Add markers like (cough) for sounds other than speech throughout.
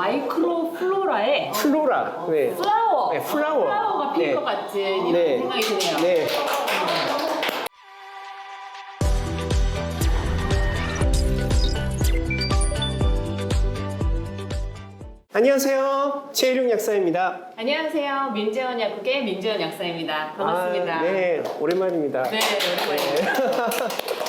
마이크로 플로라의 플로라. 네. 플라워. 네, 플라워. 플라워 가 필 네. 것 같은 이런 네. 생각이 드네요. 네. 안녕하세요. 최일용 약사입니다. 안녕하세요. 민재원 약국의 민재원 약사입니다. 반갑습니다. 아, 네, 오랜만입니다. 네, 오랜만이에요. (laughs)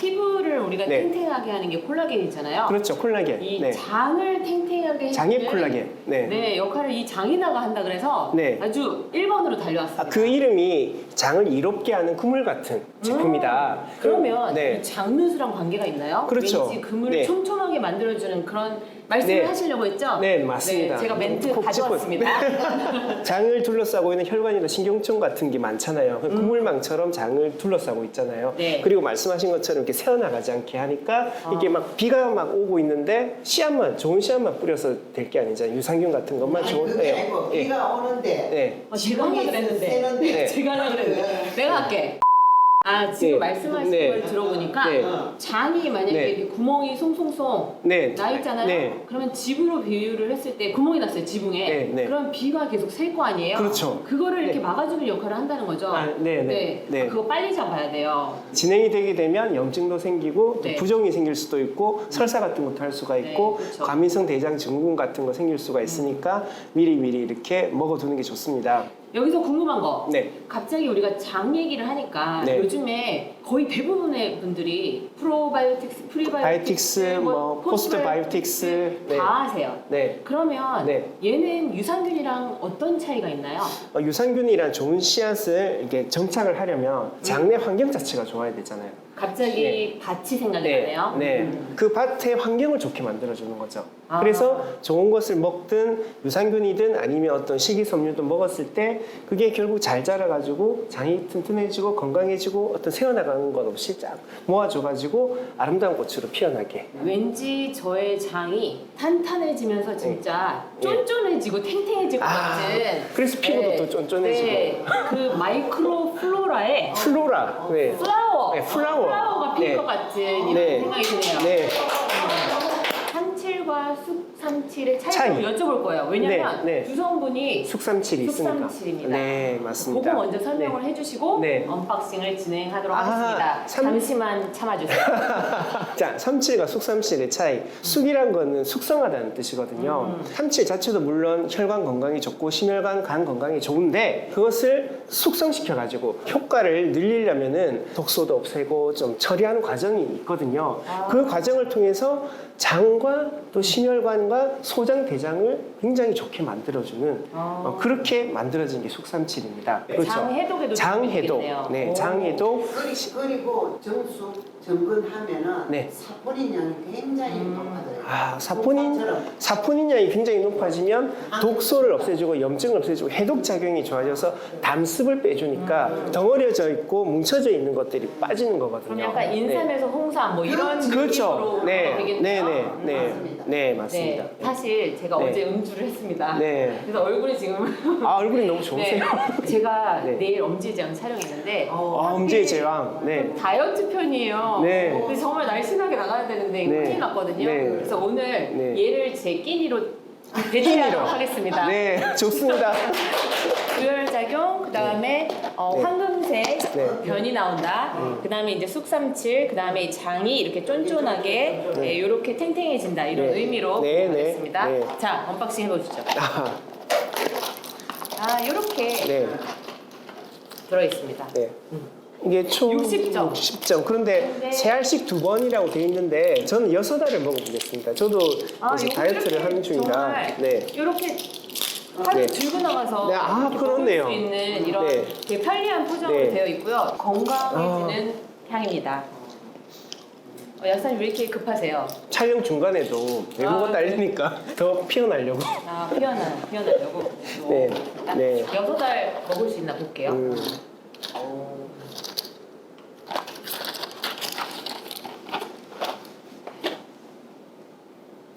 우리가 네. 탱탱하게 하는 게 콜라겐이잖아요. 그렇죠, 콜라겐. 이 네. 장을 탱탱하게 해주는 장입 콜라겐. 네. 네, 역할을 이 장이나가 한다 그래서 네. 아주 1번으로 달려왔습니다. 아, 그 이름이 장을 이롭게 하는 그물 같은 제품이다. 음, 그러면 네. 이 장누수랑 관계가 있나요? 그렇죠. 왠지 그물을 네. 촘촘하게 만들어주는 그런 말씀을 네. 하시려고 했죠? 네, 맞습니다. 네, 제가 멘트 콕 짚고 가져왔습니다. (laughs) 장을 둘러싸고 있는 혈관이나 신경총 같은 게 많잖아요. 그 그물망처럼 장을 둘러싸고 있잖아요. 음. 네. 그리고 말씀하신 것처럼 이렇게 새어나가지 않게 하니까 아. 이게 막 비가 막 오고 있는데 씨앗만 좋은 씨앗만 뿌려서 될 게 아니잖아요. 유산균 같은 것만 아니 좋은 그게 아니고 예. 비가 오는데 네. 어, 제가 하려고 그랬는데. 새는데 네. 제가 하려고 그랬는데. 내가 할게. 아, 지금 네. 말씀하신 네. 걸 들어보니까 네. 장이 만약에 네. 이렇게 구멍이 송송송 네. 나 있잖아요. 네. 그러면 지붕으로 비유를 했을 때 구멍이 났어요, 지붕에. 네, 네. 그럼 비가 계속 셀 거 아니에요? 그렇죠. 그거를 이렇게 네. 막아주는 역할을 한다는 거죠. 아, 네, 네. 네. 아, 그거 빨리 잡아야 돼요. 진행이 되게 되면 염증도 생기고 또 네. 부종이 생길 수도 있고 설사 같은 것도 할 수가 있고 네, 그렇죠. 과민성 대장 증후군 같은 거 생길 수가 있으니까 미리 미리 이렇게 먹어두는 게 좋습니다. 여기서 궁금한 거. 네. 갑자기 우리가 장 얘기를 하니까 네. 요즘에 거의 대부분의 분들이 프로바이오틱스, 프리바이오틱스, 바이오틱스, 뭐 포스트 바이오틱스, 네. 다 하세요. 네. 그러면 네. 얘는 유산균이랑 어떤 차이가 있나요? 어, 유산균이란 좋은 씨앗을 이렇게 정착을 하려면 장내 환경 자체가 좋아야 되잖아요. 갑자기 밭이 생각이 나네요. 네. 음. 그 밭의 환경을 좋게 만들어주는 거죠. 아. 그래서 좋은 것을 먹든 유산균이든 아니면 어떤 식이섬유든 먹었을 때 그게 결국 잘 자라가지고 장이 튼튼해지고 건강해지고 어떤 새어나가는 것 없이 쫙 모아줘가지고 아름다운 꽃으로 피어나게. 왠지 저의 장이 탄탄해지면서 진짜 네. 쫀쫀해지고 탱탱해질 것 아, 같은 그래서 피부도 또 쫀쫀해지고. 네, 그 마이크로 플로라의 플로라. 네. 플라워 네, 플라워. 플라워가 필 네. 것 같은 이런 네. 생각이 드네요. 네. 산칠과 숙삼칠의 차이를 차이. 여쭤볼 거예요. 왜냐면 네, 네. 구성분이 숙삼칠이 있으니까. 숙삼칠입니다. 네, 맞습니다. 그거 먼저 설명을 해주시고 네. 언박싱을 진행하도록 아, 하겠습니다. 삼- 잠시만 참아주세요. (laughs) 자, 삼칠과 숙삼칠의 차이. 숙이란 거는 숙성하다는 뜻이거든요. 음. 삼칠 자체도 물론 혈관 건강에 좋고 심혈관 간 건강에 좋은데 그것을 숙성시켜가지고 효과를 늘리려면은 독소도 없애고 좀 처리하는 과정이 있거든요. 아. 그 과정을 통해서 장과 또 심혈관과 소장 대장을 굉장히 좋게 만들어주는 아. 어, 그렇게 만들어진 게 숙삼칠입니다. 장해독에도 장해독. 도움이 되겠네요. 네, 오. 장 해독. 그리- 그리고 정수 정근하면은 네. 사포닌 양이 굉장히 음. 높아져요. 아, 사포닌. 사포닌 양이 굉장히 높아지면 독소를 없애주고 염증을 없애주고 해독 작용이 좋아져서 담습을 빼주니까 덩어려져 있고 뭉쳐져 있는 것들이 빠지는 거거든요. 약간 인삼에서 홍삼 뭐 이런 그렇죠. 느낌으로 네, 되겠네요. 네, 네, 네, 맞습니다. 네, 맞습니다. 네, 사실 제가 네. 어제 음주를 했습니다. 네. 그래서 얼굴이 지금 아 얼굴이 너무 좋으세요. 네, 제가 네. 내일 엄지제왕 촬영했는데 어, 아, 엄지의 제왕. 네. 다이어트 편이에요. 네. 근데 정말 날씬하게 나가야 되는데 이거 네. 큰일 났거든요. 네. 그래서 오늘 네. 얘를 제 끼니로 대체하도록 하겠습니다. 네, 좋습니다. 유혈작용, 그 다음에 어, 네. 황금색 네. 변이 나온다. 그 다음에 이제 숙삼칠, 그 다음에 장이 이렇게 쫀쫀하게 네. 이렇게 탱탱해진다 이런 네. 의미로 네, 네. 하겠습니다. 네. 자, 언박싱 해보시죠. 아, 아, 이렇게 네, 들어있습니다. 네. 이게 총 60점. 60점. 그런데 네. 세 알씩 두 번이라고 돼 있는데 저는 여섯 알을 먹어보겠습니다. 저도 아, 요거 다이어트를 이렇게 하는 중이라. 정말 네. 이렇게 하루 네. 들고 나가서 네, 아, 이렇게 그렇네요. 먹을 수 있는 이런 네. 되게 편리한 포장으로 네. 되어 있고요. 건강해지는 향입니다. 어, 약사님 왜 이렇게 급하세요? 촬영 중간에도 외모가 아, 딸리니까 (laughs) 더 피어나려고. 아, 피어나, 피어나려고. 네, 딱 네. 여섯 알 먹을 수 있나 볼게요. 음, 오.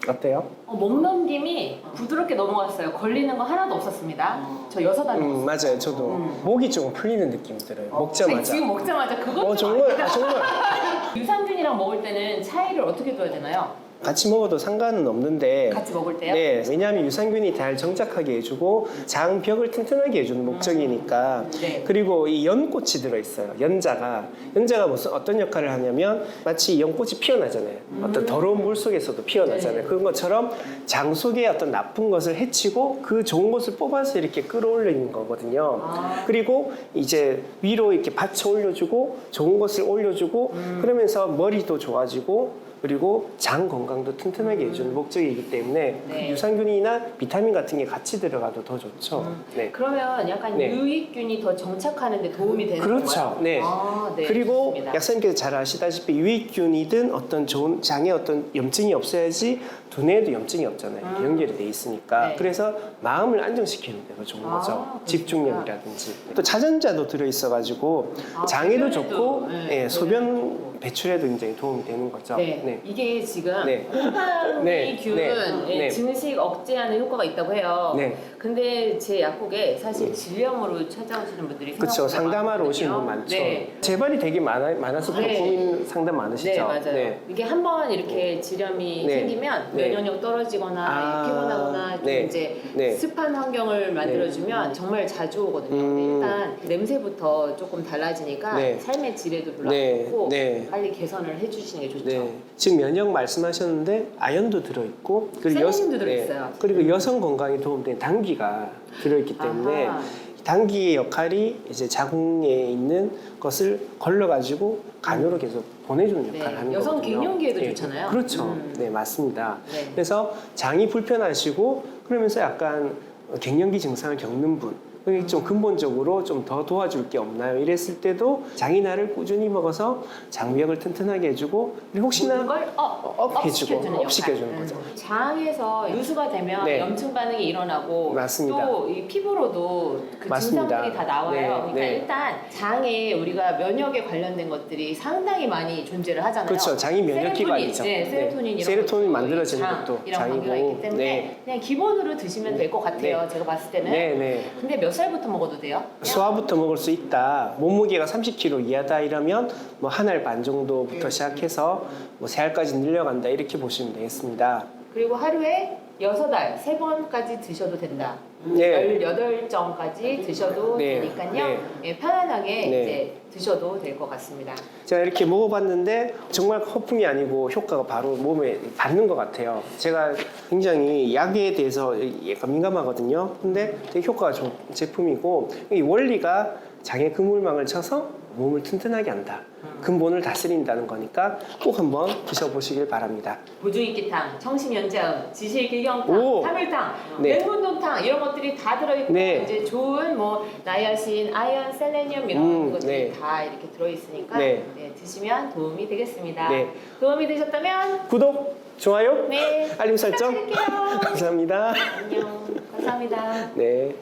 어때요? 어, 목 넘김이 부드럽게 넘어갔어요. 걸리는 거 하나도 없었습니다. 저 여섯 알 먹었어요. 음, 맞아요. 저도 음. 목이 조금 풀리는 느낌이 들어요. 먹자마자. 아니, 지금 먹자마자 그것도 어, 정말, 아, 정말. (laughs) 유산균이랑 먹을 때는 차이를 어떻게 둬야 되나요? 같이 먹어도 상관은 없는데 같이 먹을 때요? 네, 왜냐하면 유산균이 잘 정착하게 해주고 장 벽을 튼튼하게 해주는 목적이니까. 네. 그리고 이 연꽃이 들어있어요. 연자가 연자가 무슨 어떤 역할을 하냐면 마치 연꽃이 피어나잖아요. 어떤 더러운 물 속에서도 피어나잖아요. 음. 네. 그런 것처럼 장 속에 어떤 나쁜 것을 해치고 그 좋은 것을 뽑아서 이렇게 끌어올리는 거거든요. 아. 그리고 이제 위로 이렇게 받쳐 올려주고 좋은 것을 올려주고 음. 그러면서 머리도 좋아지고 그리고 장 건강도 튼튼하게 해주는 목적이기 때문에 그 음. 네. 유산균이나 비타민 같은 게 같이 들어가도 더 좋죠. 네. 그러면 약간 네. 유익균이 더 정착하는 데 도움이 되는 그렇죠. 건가요? 네. 아, 네. 그리고 좋습니다. 약사님께서 잘 아시다시피 유익균이든 어떤 좋은 장에 어떤 염증이 없어야지 두뇌에도 염증이 없잖아요. 이렇게 음. 연결이 돼 있으니까. 네. 그래서 마음을 안정시키는 데가 좋은 아, 거죠. 그렇구나. 집중력이라든지. 또 자전자도 들어있어가지고 아, 장에도 소변에도, 좋고 네, 예, 소변 배출에도 굉장히 도움이 되는 거죠. 네. 이게 지금 네. 곰팡이 네. 균 네. 예, 네. 증식 억제하는 효과가 있다고 해요. 네. 근데 제 약국에 사실 질염으로 찾아오시는 분들이 그렇죠. 생각보다 상담하러 오시는 분. 많죠. 네. 재발이 되게 많아, 많아서 또 네. 고민 상담 많으시죠. 네, 맞아요. 이게 한 번 이렇게 질염이 네. 생기면 네. 면역력 떨어지거나 아, 피곤하거나 좀 네. 이제 네. 습한 환경을 만들어주면 정말 자주 오거든요. 근데 음. 일단 냄새부터 조금 달라지니까 네. 삶의 질에도 별로 네, 안 좋고 네. 빨리 개선을 해주시는 게 좋죠. 네. 지금 면역 말씀하셨는데 아연도 들어있고 셀레늄도 들어있어요. 네. 그리고 여성 건강에 도움되는 당귀가 들어있기 때문에 아하. 당귀의 역할이 이제 자궁에 있는 것을 걸러가지고 간으로 계속 보내주는 네. 역할을 하는 여성 거거든요. 갱년기에도 네. 좋잖아요. 그렇죠. 음. 네 맞습니다. 네. 그래서 장이 불편하시고 그러면서 약간 갱년기 증상을 겪는 분 그게 좀 근본적으로 좀 더 도와줄 게 없나요? 이랬을 때도 장이나를 꾸준히 먹어서 장벽을 튼튼하게 해주고 혹시나 걸 업, 업 해주고, 업시켜주는 업 시켜주는. 거죠. 음. 장에서 누수가 되면 네. 염증 반응이 일어나고 맞습니다. 또 이 피부로도 그 맞습니다. 증상들이 다 나와요. 네, 그러니까 네. 일단 장에 우리가 면역에 관련된 것들이 상당히 많이 존재를 하잖아요. 그렇죠. 장이 면역 기관이죠. 네, 네. 세로토닌 이런 세로토닌 것도 만들어지는 장, 것도 이런 장이고. 있기 때문에 네. 그냥 기본으로 드시면 될 것 같아요. 제가 봤을 때는. 네, 네. 근데 몇 살부터 먹어도 돼요? 소화부터 먹을 수 있다. 몸무게가 30kg 이하다 이러면 뭐 한 알 반 정도부터 시작해서 뭐 세 알까지 늘려간다 이렇게 보시면 되겠습니다. 그리고 하루에 여섯 알, 세 번까지 드셔도 된다. 네. 18점까지 드셔도 네. 되니까요. 네. 예, 편안하게 네. 이제 드셔도 될 것 같습니다. 제가 이렇게 먹어봤는데 정말 허풍이 아니고 효과가 바로 몸에 받는 것 같아요. 제가 굉장히 약에 대해서 약간 민감하거든요. 근데 되게 효과가 좋은 제품이고 이 원리가 장의 그물망을 쳐서 몸을 튼튼하게 한다. 근본을 다스린다는 거니까 꼭 한번 드셔보시길 바랍니다. 보중익기탕, 청심연자음, 지실길경탕, 오! 삼일탕, 네. 맹분동탕 이런 것들이 다 들어있고 네. 이제 좋은 뭐 나야신, 아연, 셀레늄 이런 음, 것들이 네. 다 이렇게 들어있으니까 네. 네, 드시면 도움이 되겠습니다. 네. 도움이 되셨다면 구독, 좋아요, 네 알림 설정 부탁드릴게요. 감사합니다. 안녕. 감사합니다. 네.